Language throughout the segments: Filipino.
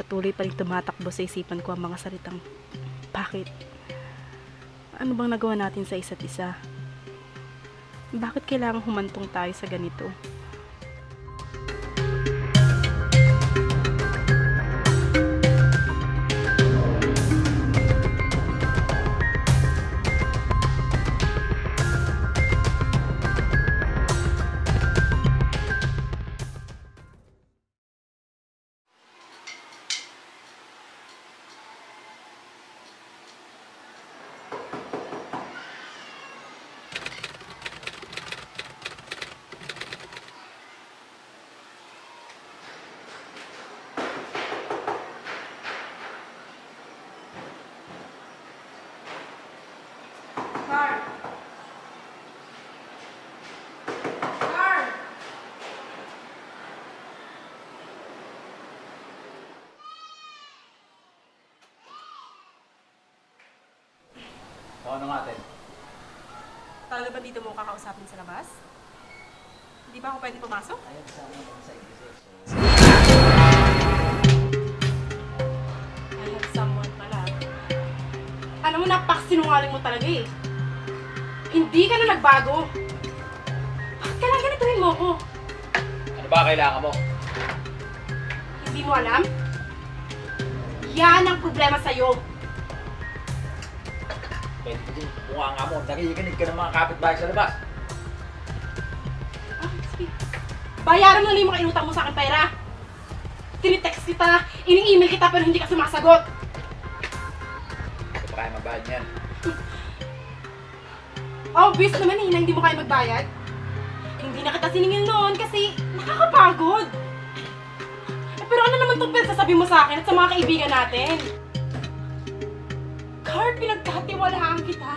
patuloy pa rin tumatakbo sa isipan ko ang mga salitang, bakit? Ano bang nagawa natin sa isa't isa? Bakit kailangan humantong tayo sa ganito? O, ano nga, ate? Talaga ba dito mo kakausapin sa labas? Hindi ba ako pwede pumasok? Ayun, kasama mo sa exercise. I have someone pala. Alam mo, napakasinungaling mo talaga eh. Hindi ka na nagbago. Bakit ka lang ganituhin mo ako? Ano ba kailangan mo? Hindi mo alam? Yan ang problema sa'yo. Pwede ko din, mukha nga mo, nakikinig ka ng mga kapitbahay sa labas. Ah, sige. Bayaran mo na yung mga inutang mo sa akin pera. Tinitext kita, ini-email kita pero hindi ka sumasagot. Hindi pa kaya mabayad niyan. Obvious naman eh, na hindi mo kaya magbayad. Hindi na kita siningil noon kasi nakakapagod. Eh, pero ano naman itong sasabi mo sa akin at sa mga kaibigan natin? Carl, pinagkatiwalaan kita.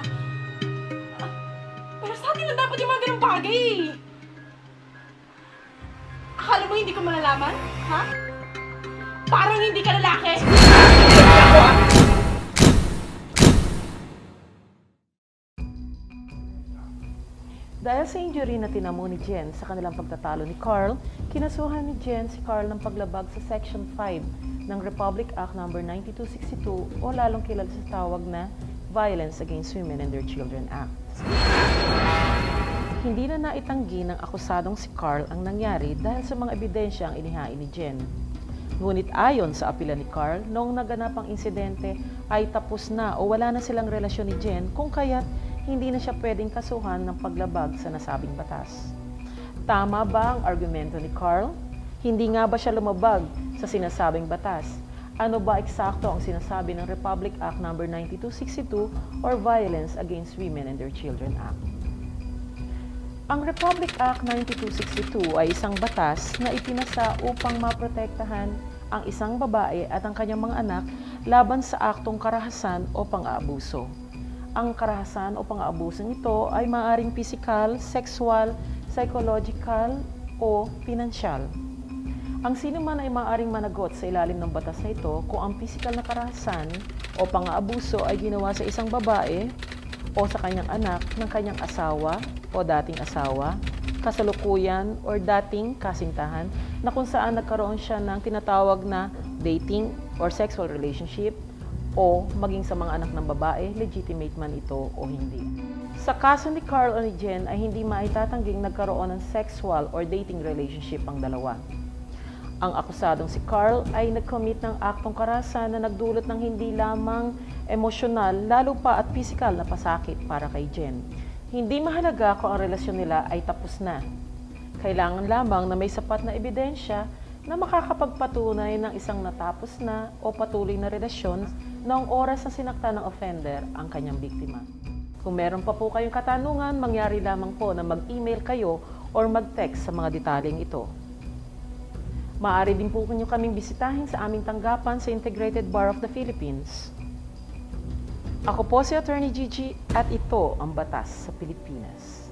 Pero sa atin lang dapat yung mga ganong bagay eh. Akala mo hindi ko malalaman? Ha? Parang hindi ka lalaki. Dahil sa injury na tinamo ni Jen sa kanilang pagtatalo ni Carl, kinasuhan ni Jen si Carl ng paglabag sa Section 5 ng Republic Act No. 9262 o lalong kilala sa tawag na Violence Against Women and Their Children Act. Hindi na naitanggi ng akusadong si Carl ang nangyari dahil sa mga ebidensya ang inihain ni Jen. Ngunit ayon sa apela ni Carl, noong naganap ang insidente ay tapos na o wala na silang relasyon ni Jen kung kaya't hindi na siya pwedeng kasuhan ng paglabag sa nasabing batas. Tama ba ang argumento ni Carl? Hindi nga ba siya lumabag sa sinasabing batas? Ano ba eksakto ang sinasabi ng Republic Act No. 9262 or Violence Against Women and Their Children Act? Ang Republic Act 9262 ay isang batas na ipinasa upang maprotektahan ang isang babae at ang kanyang mga anak laban sa aktong karahasan o pang-aabuso. Ang karahasan o pang-aabuso nito ay maaaring physical, sexual, psychological o pinansyal. Ang sino man ay maaaring managot sa ilalim ng batas na ito kung ang physical na karahasan o pang-aabuso ay ginawa sa isang babae o sa kanyang anak ng kanyang asawa o dating asawa, kasalukuyan or dating kasintahan na kung saan nagkaroon siya ng tinatawag na dating or sexual relationship o maging sa mga anak ng babae, legitimate man ito o hindi. Sa kaso ni Carl o ni Jen ay hindi maitatangging nagkaroon ng sexual or dating relationship ang dalawa. Ang akusadong si Carl ay nag-commit ng aktong karahasan na nagdulot ng hindi lamang emosyonal, lalo pa at pisikal na pasakit para kay Jen. Hindi mahalaga kung ang relasyon nila ay tapos na. Kailangan lamang na may sapat na ebidensya na makakapagpatunay ng isang natapos na o patuloy na relasyon noong oras na sinakta ng offender ang kanyang biktima. Kung meron pa po kayong katanungan, mangyari lamang po na mag-email kayo or mag-text sa mga detalyeng ito. Maaari din po ninyo kaming bisitahin sa aming tanggapan sa Integrated Bar of the Philippines. Ako po si Attorney Gigi at ito ang batas sa Pilipinas.